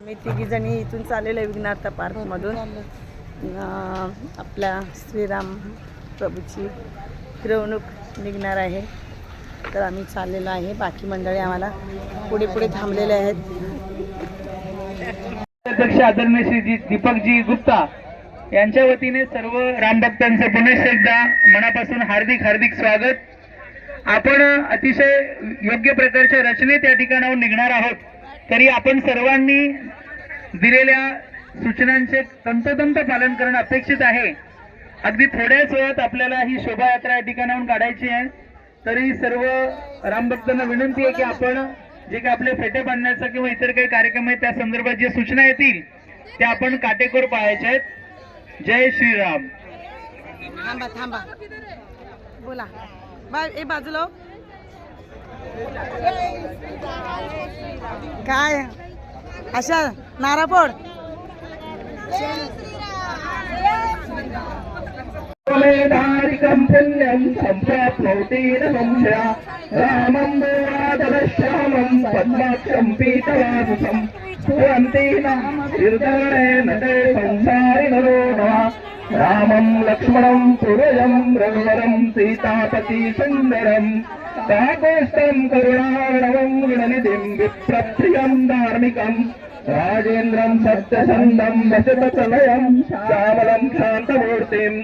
मी तिघी जणी इथून चाललेलं आहे विघ्नार्थ पार्कमधून आपल्या श्रीराम प्रभूची मिरवणूक निघणार आहे. तर आम्ही चाललेलो आहे. बाकी मंडळी आम्हाला पुढे पुढे थांबलेले आहेत. अध्यक्ष आदरणीय श्रीजी दीपकजी गुप्ता यांच्या वतीने सर्व रामभक्तांचं पुनश एकदा मनापासून हार्दिक हार्दिक स्वागत. आपण अतिशय योग्य प्रकारच्या रचनेत या ठिकाणाहून निघणार आहोत. तरी आपण सर्वांनी दिलेल्या सूचनांचे तंतोतंत पालन करणं अपेक्षित आहे. अगदी थोड्याच वेळात आपल्याला ही शोभायात्रा या ठिकाणाहून काढायची आहे. तरी सर्व रामभक्तांना विनंती आहे की आपण जे काही आपले फेटे बांधण्याचा किंवा इतर काही कार्यक्रम आहेत त्या संदर्भात जे सूचना येतील त्या आपण काटेकोर पाळायच्या आहेत. जय श्रीराम. थांबा थांबा. बोला. बा ए बाजूला हो. काय अशा नारापोड धारिकं पुण्यं सम्प्राप्नोतेन संशया रामं मोरादरश्यामं पद्माक्षं पीतवासुसं सुवन्तेन हृदयेन ते संसारिणरो రామం లక్ష్మణం పురజం రఘువరం సీతాపతి సుందరం తాగోష్టం కరుణారణవం గణనిధిం విప్రప్రియం ధార్మికం రాజేంద్రం సత్యసందం వసత ప్రళయం Shyamalam శాంతమూర్తిం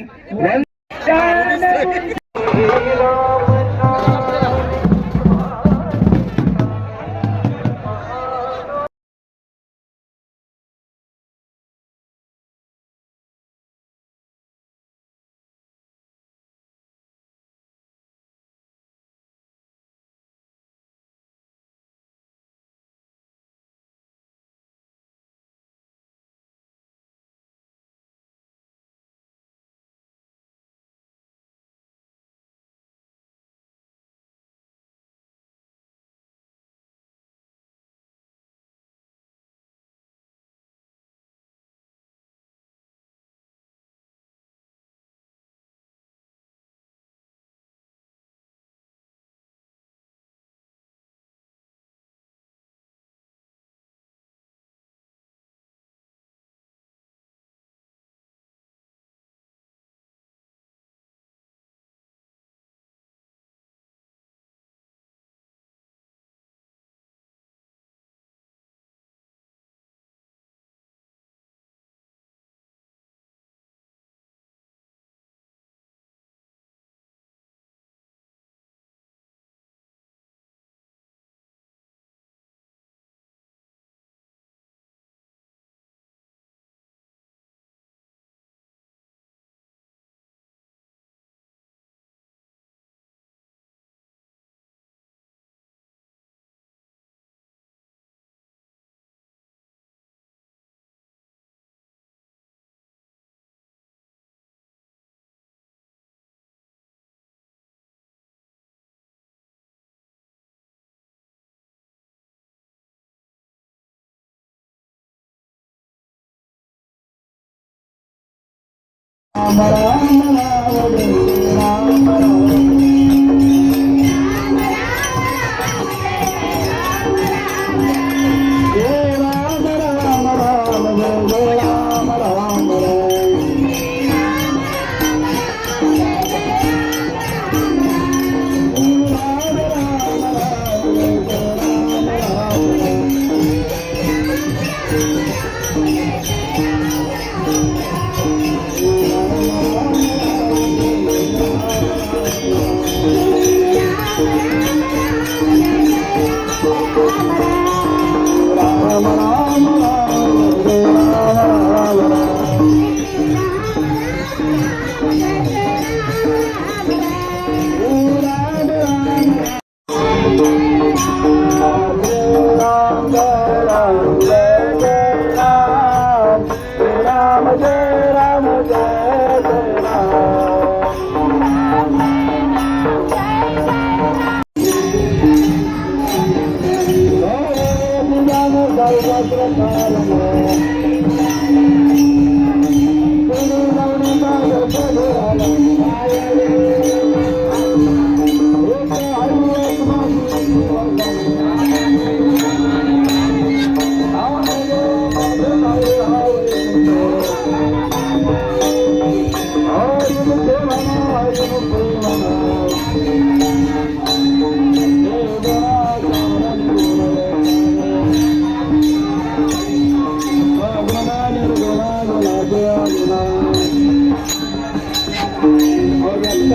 um la la la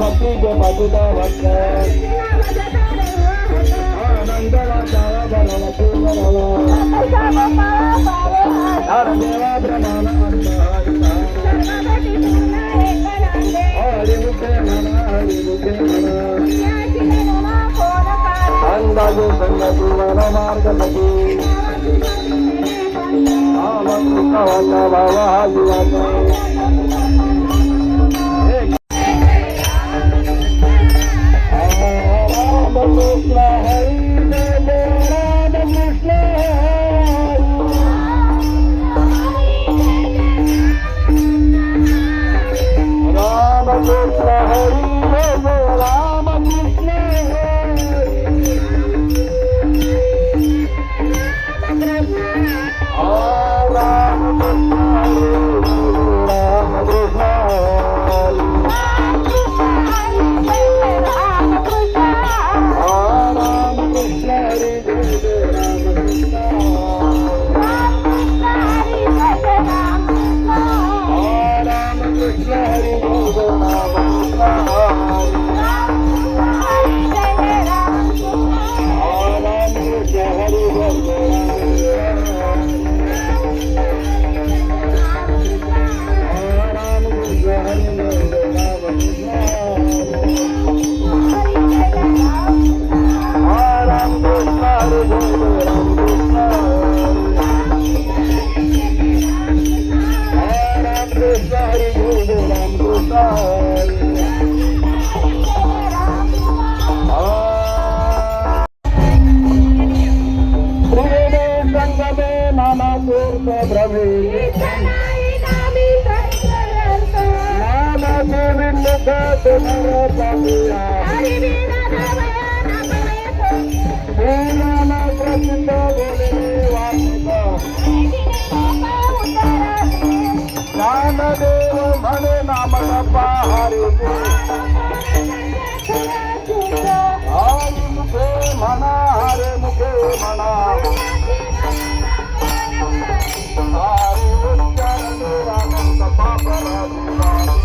भक्ती के भजता भक्त आनंदला जावा भरला भरला हर देवा ब्रह्मांड हरि मुखे मना हरि मुखे मना अंदाजे संगती मन मार्ग नदी आमकृष्ण वाचा भावा जीवाचा ज्ञानदेव म्हणे नामक पहारे हरी मुखे म्हणा हरे मुखे म्हणा हरे उच्चारण आनंद पापरा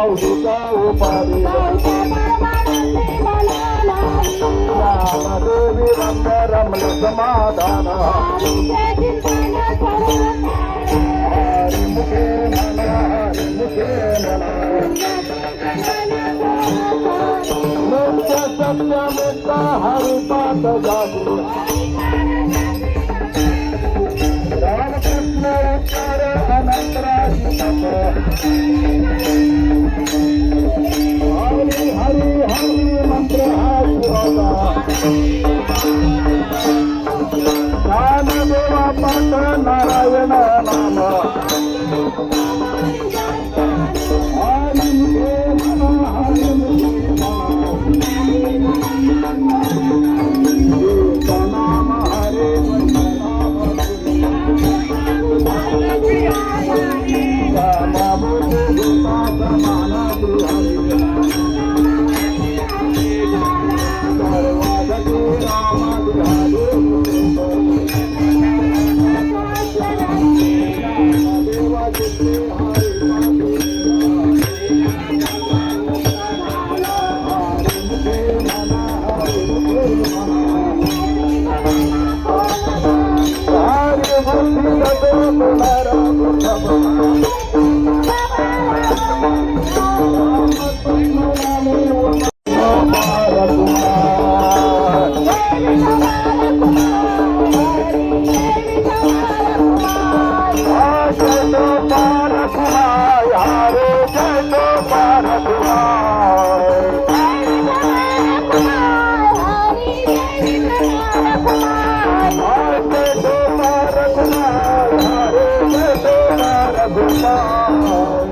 औषधा उपाधी रामदेवी रंग रमल समाधान हरि मुखे मना हरि मुखे मना Allah 回